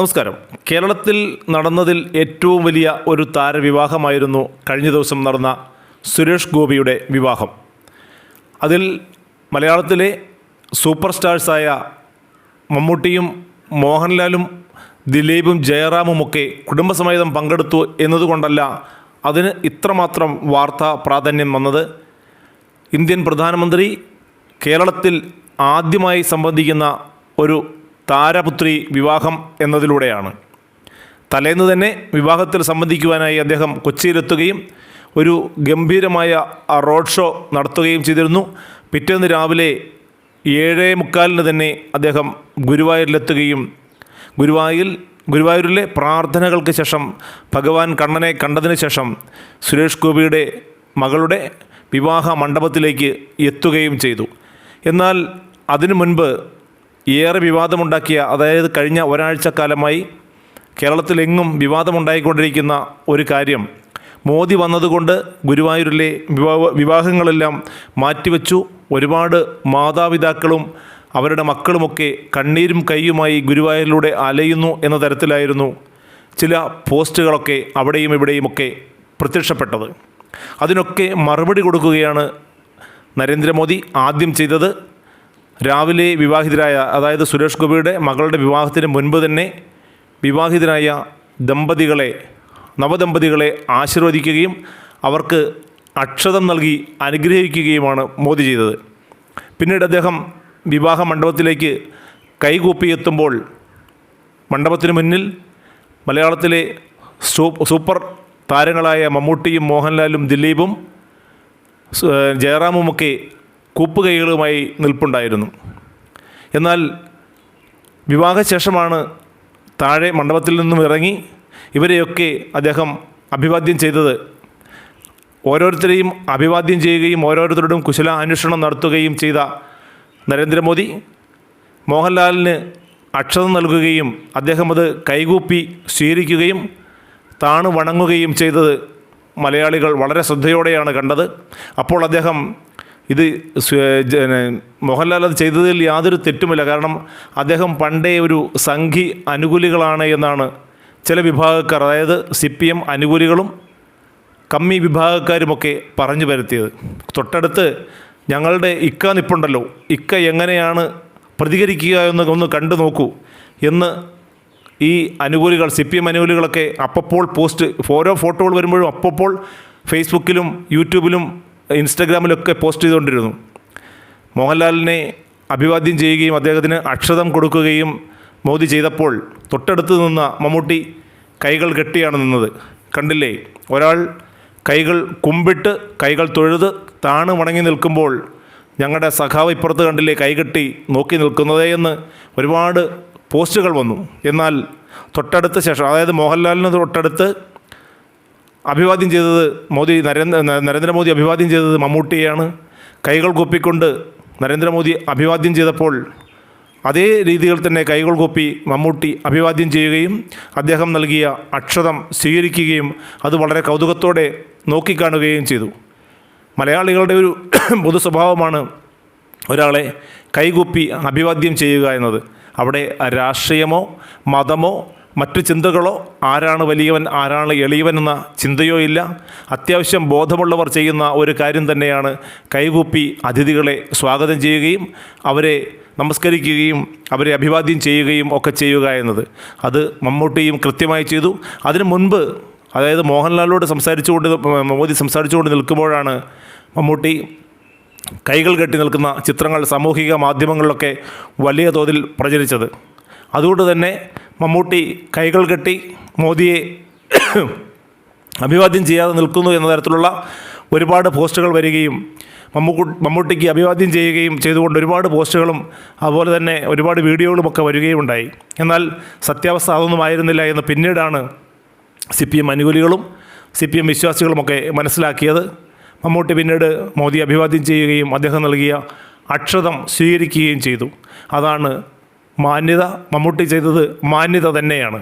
നമസ്കാരം. കേരളത്തിൽ നടന്നതിൽ ഏറ്റവും വലിയ ഒരു താരവിവാഹമായിരുന്നു കഴിഞ്ഞ ദിവസം നടന്ന സുരേഷ് ഗോപിയുടെ വിവാഹം. അതിൽ മലയാളത്തിലെ സൂപ്പർ സ്റ്റാർസായ മമ്മൂട്ടിയും മോഹൻലാലും ദിലീപും ജയറാമുമൊക്കെ കുടുംബസമേതം പങ്കെടുത്തു എന്നതുകൊണ്ടല്ല അതിന് ഇത്രമാത്രം വാർത്താ പ്രാധാന്യം വന്നത്. ഇന്ത്യൻ പ്രധാനമന്ത്രി കേരളത്തിൽ ആദ്യമായി സംബന്ധിക്കുന്ന ഒരു താരപുത്രി വിവാഹം എന്നതിലൂടെയാണ്. തലേന്ന് തന്നെ വിവാഹത്തിൽ സംബന്ധിക്കുവാനായി അദ്ദേഹം കൊച്ചിയിലെത്തുകയും ഒരു ഗംഭീരമായ റോഡ് ഷോ നടത്തുകയും ചെയ്തിരുന്നു. പിറ്റേന്ന് രാവിലെ ഏഴേ മുക്കാലിന് തന്നെ അദ്ദേഹം ഗുരുവായൂരിലെത്തുകയും ഗുരുവായൂരിൽ ഗുരുവായൂരിലെ പ്രാർത്ഥനകൾക്ക് ശേഷം ഭഗവാൻ കണ്ണനെ കണ്ടതിന് ശേഷം സുരേഷ് ഗോപിയുടെ മകളുടെ വിവാഹ മണ്ഡപത്തിലേക്ക് എത്തുകയും ചെയ്തു. എന്നാൽ അതിനു മുൻപ് ഏറെ വിവാദമുണ്ടാക്കിയ അതായത് കഴിഞ്ഞ ഒരാഴ്ചക്കാലമായി കേരളത്തിലെങ്ങും വിവാദമുണ്ടായിക്കൊണ്ടിരിക്കുന്ന ഒരു കാര്യം. മോദി വന്നതുകൊണ്ട് ഗുരുവായൂരിലെ വിവാഹ വിവാഹങ്ങളെല്ലാം മാറ്റിവെച്ചു. ഒരുപാട് മാതാപിതാക്കളും അവരുടെ മക്കളുമൊക്കെ കണ്ണീരും കൈയുമായി ഗുരുവായൂരിലൂടെ അലയുന്നു എന്ന തരത്തിലായിരുന്നു ചില പോസ്റ്റുകളൊക്കെ അവിടെയും ഇവിടെയുമൊക്കെ പ്രത്യക്ഷപ്പെട്ടത്. അതിനൊക്കെ മറുപടി കൊടുക്കുകയാണ് നരേന്ദ്രമോദി ആദ്യം ചെയ്തത്. രാവിലെ വിവാഹിതരായ അതായത് സുരേഷ് ഗോപിയുടെ മകളുടെ വിവാഹത്തിന് മുൻപ് തന്നെ വിവാഹിതരായ ദമ്പതികളെ നവദമ്പതികളെ ആശീർവദിക്കുകയും അവർക്ക് അക്ഷതം നൽകി അനുഗ്രഹിക്കുകയുമാണ് മോദി ചെയ്തത്. പിന്നീട് അദ്ദേഹം വിവാഹ മണ്ഡപത്തിലേക്ക് കൈകൂപ്പി എത്തുമ്പോൾ മണ്ഡപത്തിന് മുന്നിൽ മലയാളത്തിലെ സൂപ്പർ താരങ്ങളായ മമ്മൂട്ടിയും മോഹൻലാലും ദിലീപും ജയറാമുമൊക്കെ കൂപ്പുകൈകളുമായി നിൽപ്പുണ്ടായിരുന്നു. എന്നാൽ വിവാഹശേഷമാണ് താഴെ മണ്ഡപത്തിൽ നിന്നും ഇറങ്ങി ഇവരെയൊക്കെ അദ്ദേഹം അഭിവാദ്യം ചെയ്തത്. ഓരോരുത്തരെയും അഭിവാദ്യം ചെയ്യുകയും ഓരോരുത്തരോടും കുശല അന്വേഷണം നടത്തുകയും ചെയ്ത നരേന്ദ്രമോദി മോഹൻലാലിന് അക്ഷതം നൽകുകയും അദ്ദേഹം അത് കൈകൂപ്പി സ്വീകരിക്കുകയും താണു വണങ്ങുകയും ചെയ്തത് മലയാളികൾ വളരെ ശ്രദ്ധയോടെയാണ് കണ്ടത്. അപ്പോൾ അദ്ദേഹം ഇത് മോഹൻലാൽ അത് ചെയ്തതിൽ യാതൊരു തെറ്റുമില്ല. കാരണം അദ്ദേഹം പണ്ടേ ഒരു സംഘി അനുകൂലികളാണ് എന്നാണ് ചില വിഭാഗക്കാർ അതായത് സി പി എം അനുകൂലികളും കമ്മി വിഭാഗക്കാരുമൊക്കെ പറഞ്ഞു വരുത്തിയത് തൊട്ടടുത്ത് ഞങ്ങളുടെ ഇക്ക നിപ്പുണ്ടല്ലോ ഇക്ക എങ്ങനെയാണ് പ്രതികരിക്കുക എന്ന് ഒന്ന് കണ്ടു നോക്കൂ എന്ന് ഈ അനുകൂലികൾ സി പി എം അനുകൂലികളൊക്കെ അപ്പപ്പോൾ പോസ്റ്റ് ഓരോ ഫോട്ടോകൾ വരുമ്പോഴും അപ്പപ്പോൾ ഫേസ്ബുക്കിലും യൂട്യൂബിലും ഇൻസ്റ്റഗ്രാമിലൊക്കെ പോസ്റ്റ് ചെയ്തുകൊണ്ടിരുന്നു. മോഹൻലാലിനെ അഭിവാദ്യം ചെയ്യുകയും അദ്ദേഹത്തിന് അക്ഷതം കൊടുക്കുകയും മോദി ചെയ്തപ്പോൾ തൊട്ടടുത്ത് നിന്ന മമ്മൂട്ടി കൈകൾ കെട്ടിയാണ് നിന്നത്. കണ്ടില്ലേ? ഒരാൾ കൈകൾ കുമ്പിട്ട് കൈകൾ തൊഴുത് താണു വണങ്ങി നിൽക്കുമ്പോൾ ഞങ്ങളുടെ സഖാവ് ഇപ്പുറത്ത് കണ്ടില്ലേ കൈകെട്ടി നോക്കി നിൽക്കുന്നതേ എന്ന് ഒരുപാട് പോസ്റ്റുകൾ വന്നു. എന്നാൽ തൊട്ടടുത്ത ശേഷം അതായത് മോഹൻലാലിന് തൊട്ടടുത്ത് അഭിവാദ്യം ചെയ്തത് മോദി നരേന്ദ്ര നരേന്ദ്രമോദി അഭിവാദ്യം ചെയ്തത് മമ്മൂട്ടിയെയാണ്. കൈകൾ കൊപ്പിക്കൊണ്ട് നരേന്ദ്രമോദി അഭിവാദ്യം ചെയ്തപ്പോൾ അതേ രീതിയിൽ തന്നെ കൈകൾ കൊപ്പി മമ്മൂട്ടി അഭിവാദ്യം ചെയ്യുകയും അദ്ദേഹം നൽകിയ അക്ഷതം സ്വീകരിക്കുകയും അത് വളരെ കൗതുകത്തോടെ നോക്കിക്കാണുകയും ചെയ്തു. മലയാളികളുടെ ഒരു പൊതു സ്വഭാവമാണ് ഒരാളെ കൈകൊപ്പി അഭിവാദ്യം ചെയ്യുക എന്നത്. അവിടെ രാഷ്ട്രീയമോ മതമോ മറ്റു ചിന്തകളോ ആരാണ് വലിയവൻ ആരാണ് എളിയവൻ എന്ന ചിന്തയോ ഇല്ല. അത്യാവശ്യം ബോധമുള്ളവർ ചെയ്യുന്ന ഒരു കാര്യം തന്നെയാണ് കൈകൂപ്പി അതിഥികളെ സ്വാഗതം ചെയ്യുകയും അവരെ നമസ്കരിക്കുകയും അവരെ അഭിവാദ്യം ചെയ്യുകയും ഒക്കെ ചെയ്യുക എന്നത്. അത് മമ്മൂട്ടിയും കൃത്യമായി ചെയ്തു. അതിനു മുൻപ് അതായത് മോഹൻലാലിനോട് സംസാരിച്ചുകൊണ്ട് മോദി സംസാരിച്ചുകൊണ്ട് നിൽക്കുമ്പോഴാണ് മമ്മൂട്ടി കൈകൾ കെട്ടി നിൽക്കുന്ന ചിത്രങ്ങൾ സാമൂഹിക മാധ്യമങ്ങളിലൊക്കെ വലിയ തോതിൽ പ്രചരിച്ചത്. അതുകൊണ്ട് തന്നെ മമ്മൂട്ടി കൈകൾ കെട്ടി മോദിയെ അഭിവാദ്യം ചെയ്യാതെ നിൽക്കുന്നു എന്ന തരത്തിലുള്ള ഒരുപാട് പോസ്റ്റുകൾ വരികയും മമ്മൂ മമ്മൂട്ടിക്ക് അഭിവാദ്യം ചെയ്യുകയും ചെയ്തുകൊണ്ട് ഒരുപാട് പോസ്റ്റുകളും അതുപോലെ തന്നെ ഒരുപാട് വീഡിയോകളും ഒക്കെ വരികയും ഉണ്ടായി. എന്നാൽ സത്യാവസ്ഥ അതൊന്നും ആയിരുന്നില്ല എന്ന് പിന്നീടാണ് സി പി എം അനുകൂലികളും സി പി എം വിശ്വാസികളുമൊക്കെ മനസ്സിലാക്കിയത്. മമ്മൂട്ടി പിന്നീട് മോദി അഭിവാദ്യം ചെയ്യുകയും അദ്ദേഹം നൽകിയ അക്ഷതം സ്വീകരിക്കുകയും ചെയ്തു. അതാണ് മാന്യത മമ്മൂട്ടി ചെയ്തത് മാന്യത തന്നെയാണ്.